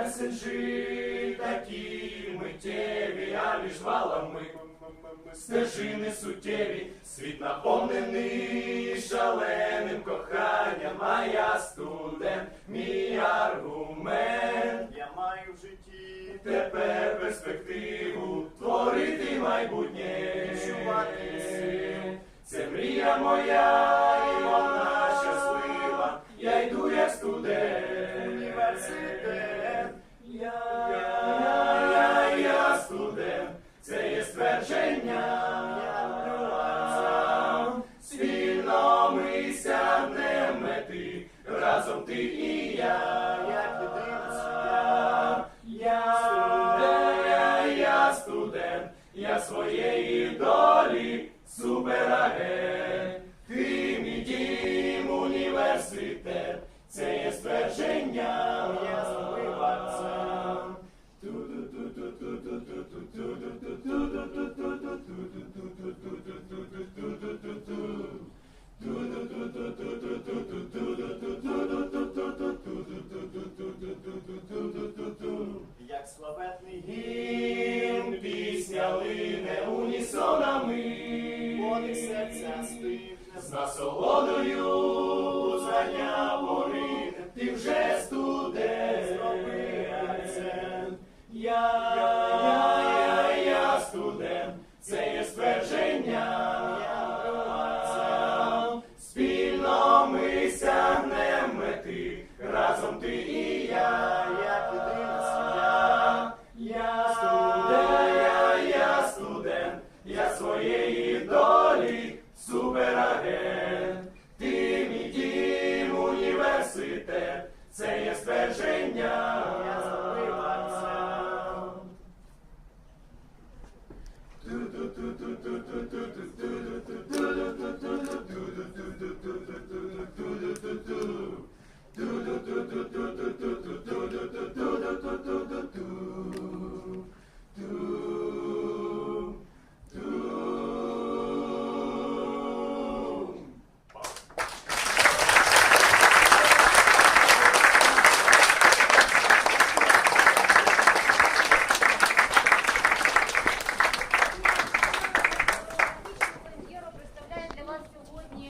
меседжі такі миттєві, а між валами стежини суттєві, світ наповнений шаленим коханням, а я студент, мій аргумент. Я маю в житті Тепер перспективу творити майбутнє. Це мрія моя, ствердження. Моє це. Як славетний гімн, пісня лине унісонами. подих серця стихне з насолодою Я, я, я, я я студент, це є ствердження. Спільно ми сягнемо мети, разом ти і я. Я людина я, я студент, я, я студент, я своєї долі суперагент. Ти мій дім, університет, це є ствердження. tu, tu, tu, tu.